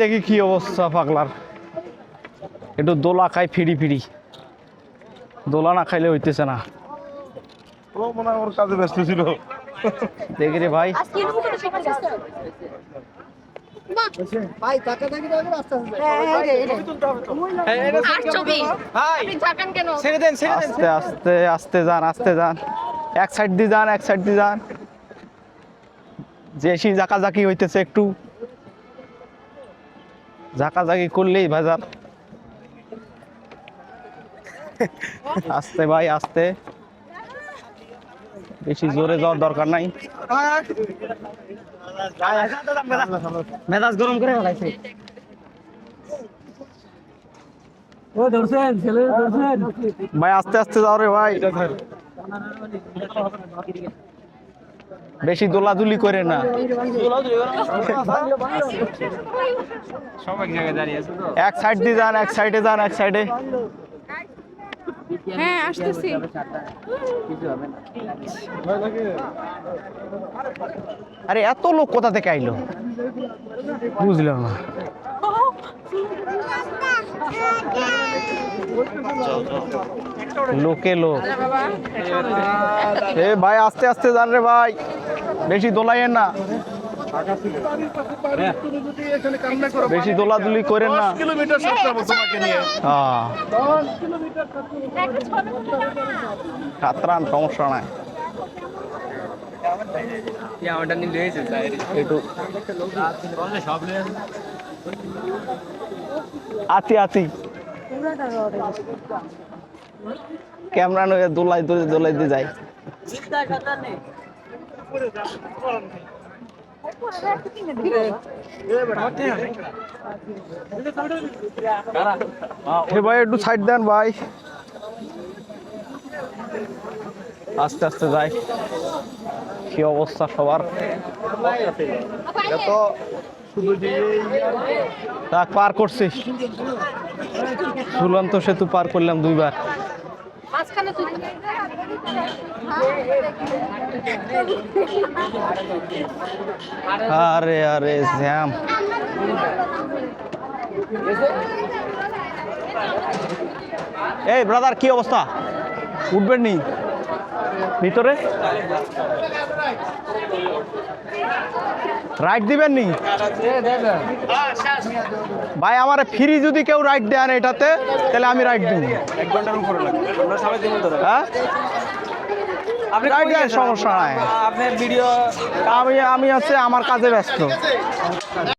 দেখি কি অবস্থা পাগলার? একটু দোলা খাই ফিরি ফিরি। দোলা না খাইলে হইতেছে না। ওর কাজে ব্যস্ত ছিল। দেখি রে ভাই। আস্তে আস্তে আস্তে যান আস্তে যান। এক সাইড দিয়ে যান এক সাইড দিয়ে যান। জেসি জাকাজাকি হইতেছে একটু। জাকাজাকি করলেই বাজার আস্তে ভাই আস্তে। বেশি জোরে যাওয়ার দরকার নাই। মেজাজ গরম করে ফেলাইছে। ভাই আস্তে আস্তে যাও রে ভাই। বেশি দোলাদুলি করে না। এক সাইড দিয়ে যান এক সাইডে যান এক সাইডে হ্যাঁ আসতেছি। আরে এত লোক কোথা থেকে আইলো? বুঝলাম না। লোকে লোক। এ ভাই আস্তে আস্তে যান রে ভাই। বেশি দোলাইয়েন না। বেশি দোলাদুলি করেন না। কিলোমিটার সব তোমাকে নিয়ে খাতরান সমস্যা নাই একটু। আতি আতি। ক্যামেরা নয় দোলাই দোলাই দোলাই দিয়ে যায়। হে ভাই একটু সাইড দেন ভাই। আস্তে আস্তে যাই। কি অবস্থা সবার? এত শুধু যে তাক পার করছিস ঝুলন্ত সেতু পার করলাম দুইবার। আরে আরে জ্যাম এই ব্রাদার কি অবস্থা? উঠবেন নি? ভিতরে? রাইড দিবেন নি ভাই আমার ফ্রি যদি কেউ রাইড না এটাতে তাহলে আমি রাইট দিব। হ্যাঁ? দেন সমস্যা নাই। আমি আমি হচ্ছে আমার কাজে ব্যস্ত।